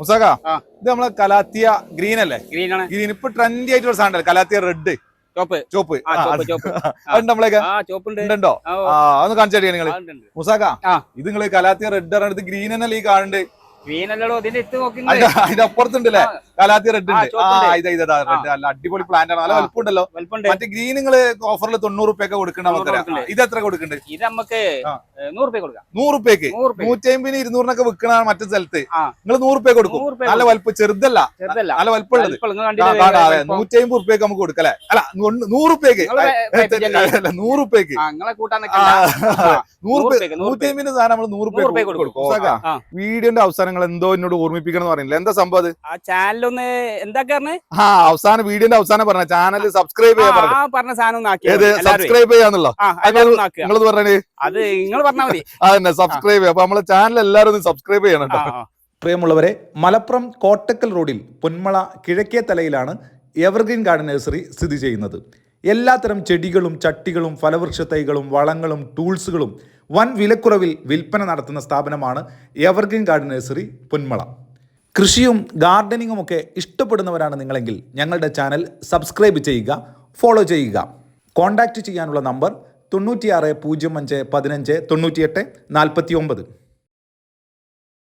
മുസാക. ഇത് നമ്മളെ calathea green അല്ലേ? ഗ്രീൻ ആണ്. ഗ്രീൻ ഇപ്പൊ ട്രെൻഡി ആയിട്ടുള്ള സാധനം കലാത്തിയ റെഡ് ചോപ്പ് ചോപ്പ് ഉണ്ട് ആ, കാണിച്ചു നിങ്ങൾ ആ, ഉണ്ട്, ഉണ്ട്. മുസാക ആ. ഇത് നിങ്ങൾ കലാത്തിയ റെഡ് പറഞ്ഞത് ഗ്രീൻ എന്നല്ലേ ഈ കാണുന്നുണ്ട് ഗ്രീൻ ഇതിന്റെ അതിന്റെ അപ്പുറത്തുണ്ടല്ലേ ആ. കലാത്തിയ റെഡ് ഉണ്ട്. ആ. ഇതാ ഇതാ റെഡ് അല്ല അടിപൊളി പ്ലാന്റ് ആണ്. നല്ല. വലുപ്പമുണ്ടല്ലോ. മറ്റേ ഗ്രീൻ നിങ്ങൾ ഓഫറിൽ തൊണ്ണൂറ് റുപ്യൊക്കെ കൊടുക്കണ്ട നമുക്കറിയാം ഇത് എത്ര കൊടുക്കുന്നുണ്ട് ഇത് നമുക്ക് നൂറ് റുപ്യക്ക് നൂറ്റി അമ്പതിന് ഇരുന്നൂറിനൊക്കെ വിൽക്കണ മറ്റു സ്ഥലത്ത്. നിങ്ങൾ നൂറ് റുപ്യ കൊടുക്കും നല്ല വലുപ്പം ചെറുതല്ല. നല്ല വലുപ്പമുള്ളത്. നൂറ്റി അമ്പത് റുപ്യക്ക് നമുക്ക് കൊടുക്കല്ലേ അല്ല? നൂറ് റുപ്യക്ക് നൂറ് റുപ്യക്ക് നൂറ്റി അമ്പതിന് സാധനം നമ്മൾ നൂറ് റുപ്യ കൊടുക്കും. വീഡിയോന്റെ അവസാനങ്ങൾ എന്തോ എന്നോട് ഓർമ്മിപ്പിക്കണം എന്ന് പറയുന്നില്ല. എന്താ സംഭവം അത്? ആ ചാനലൊന്ന് എന്താ പറഞ്ഞ് ആ അവസാനം വീഡിയോന്റെ അവസാനം പറഞ്ഞ ചാനൽ സബ്സ്ക്രൈബ് ചെയ്യാൻ പറഞ്ഞു ആ പറഞ്ഞ സാധനം ഒന്ന്. സബ്സ്ക്രൈബ് ചെയ്യാന്നുള്ളോ? നിങ്ങളത് പറഞ്ഞേ? അത് നിങ്ങൾ പറഞ്ഞാൽ മതി. അതന്നെ സബ്സ്ക്രൈബ് ചെയ്യാം. അപ്പൊ നമ്മളെ ചാനൽ എല്ലാവരും ഒന്ന് സബ്സ്ക്രൈബ് ചെയ്യണം കേട്ടോ. പ്രിയമുള്ളവരെ മലപ്പുറം കോട്ടക്കൽ റോഡിൽ പൊന്മള കിഴക്കേ തലയിലാണ് എവർഗ്രീൻ ഗാർഡൻ നഴ്സറി സ്ഥിതി ചെയ്യുന്നത്. എല്ലാത്തരം ചെടികളും ചട്ടികളും ഫലവൃക്ഷ തൈകളും വളങ്ങളും ടൂൾസുകളും വൻ വിലക്കുറവിൽ വിൽപ്പന നടത്തുന്ന സ്ഥാപനമാണ് എവർഗ്രീൻ ഗാർഡൻ നഴ്സറി പൊന്മള. കൃഷിയും ഗാർഡനിങ്ങും ഒക്കെ ഇഷ്ടപ്പെടുന്നവരാണ് നിങ്ങളെങ്കിൽ ഞങ്ങളുടെ ചാനൽ സബ്സ്ക്രൈബ് ചെയ്യുക ഫോളോ ചെയ്യുക. കോൺടാക്റ്റ് ചെയ്യാനുള്ള നമ്പർ തൊണ്ണൂറ്റിയാറ് പൂജ്യം അഞ്ച് പതിനഞ്ച് തൊണ്ണൂറ്റിയെട്ട് നാൽപ്പത്തി ഒമ്പത്